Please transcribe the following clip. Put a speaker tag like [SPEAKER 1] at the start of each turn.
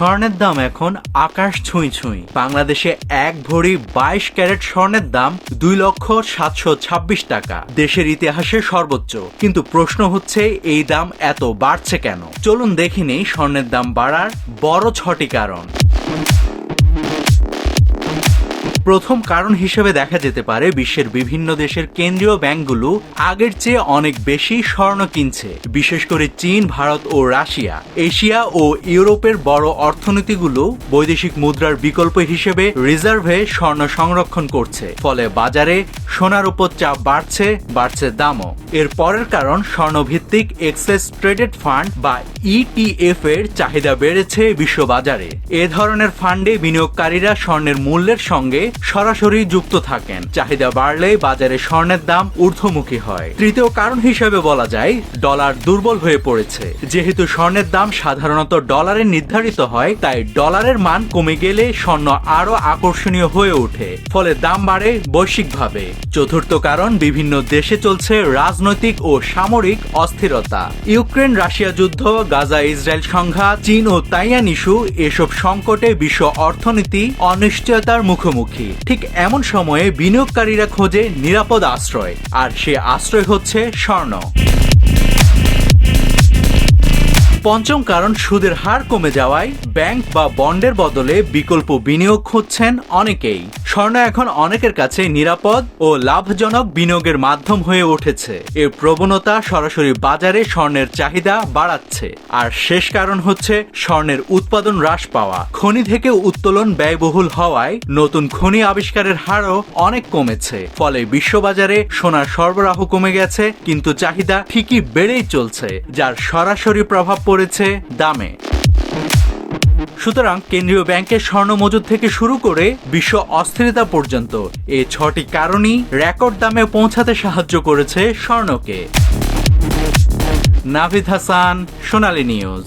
[SPEAKER 1] স্বর্ণের দাম এখন আকাশ ছুঁই ছুঁই। বাংলাদেশে এক ভরি বাইশ ক্যারেট স্বর্ণের দাম দুই লক্ষ সাতশো ছাব্বিশ টাকা। দেশের ইতিহাসে সর্বোচ্চ। কিন্তু প্রশ্ন হচ্ছে, এই দাম এত বাড়ছে কেন? চলুন দেখিনি স্বর্ণের দাম বাড়ার বড় ছটি কারণ। প্রথম কারণ হিসেবে দেখা যেতে পারে বিশ্বের বিভিন্ন দেশের কেন্দ্রীয় ব্যাংকগুলো আগের চেয়ে অনেক বেশি স্বর্ণ কিনছে। বিশেষ করে চীন, ভারত ও রাশিয়া। এশিয়া ও ইউরোপের বড় অর্থনীতিগুলো বৈদেশিক মুদ্রার বিকল্প হিসেবে রিজার্ভে স্বর্ণ সংরক্ষণ করছে। ফলে বাজারে সোনার উপর চাপ বাড়ছে বাড়ছে দামও। এর পরের কারণ স্বর্ণভিত্তিক এক্সেস ট্রেডেড ফান্ড বা ইটিএফ এর চাহিদা বেড়েছে বিশ্ববাজারে। এ ধরনের ফান্ডে বিনিয়োগকারীরা স্বর্ণের মূল্যের সঙ্গে সরাসরি যুক্ত থাকেন। চাহিদা বাড়লে বাজারে স্বর্ণের দাম ঊর্ধ্বমুখী হয়। তৃতীয় কারণ হিসেবে বলা যায়, ডলার দুর্বল হয়ে পড়েছে। যেহেতু স্বর্ণের দাম সাধারণত ডলারে নির্ধারিত হয়, তাই ডলারের মান কমে গেলে স্বর্ণ আরও আকর্ষণীয় হয়ে ওঠে, ফলে দাম বাড়ে বৈশ্বিকভাবে। চতুর্থ কারণ, বিভিন্ন দেশে চলছে রাজনৈতিক ও সামরিক অস্থিরতা। ইউক্রেন রাশিয়া যুদ্ধ, গাজা ইসরায়েল সংঘাত, চীন ও তাইয়ান ইস্যু, এসব সংকটে বিশ্ব অর্থনীতি অনিশ্চয়তার মুখোমুখি। ঠিক এমন সময়ে বিনিয়োগকারীরা খোঁজে নিরাপদ আশ্রয় আর সে আশ্রয় হচ্ছে স্বর্ণ। পঞ্চম কারণ, সুদের হার কমে যাওয়ায় ব্যাংক বা বন্ডের বদলে বিকল্প বিনিয়োগ খুঁজছেন অনেকেই। স্বর্ণ এখন অনেকের কাছে নিরাপদ ও লাভজনক বিনিয়োগের মাধ্যম হয়ে উঠেছে। এর প্রবণতা সরাসরি বাজারে স্বর্ণের চাহিদা বাড়াচ্ছে। আর শেষ কারণ হচ্ছে স্বর্ণের উৎপাদন হ্রাস পাওয়া। খনি থেকে উত্তোলন ব্যয়বহুল হওয়ায় নতুন খনি আবিষ্কারের হারও অনেক কমেছে। ফলে বিশ্ববাজারে সোনার সরবরাহ কমে গেছে, কিন্তু চাহিদা ঠিকই বেড়েই চলছে, যার সরাসরি প্রভাব পড়েছে দামে। সুতরাং কেন্দ্রীয় ব্যাংকের স্বর্ণ মজুদ থেকে শুরু করে বিশ্ব অস্থিরতা পর্যন্ত এ ছটি কারণই রেকর্ড দামে পৌঁছাতে সাহায্য করেছে স্বর্ণকে। নাভিদ হাসান, সোনালী নিউজ।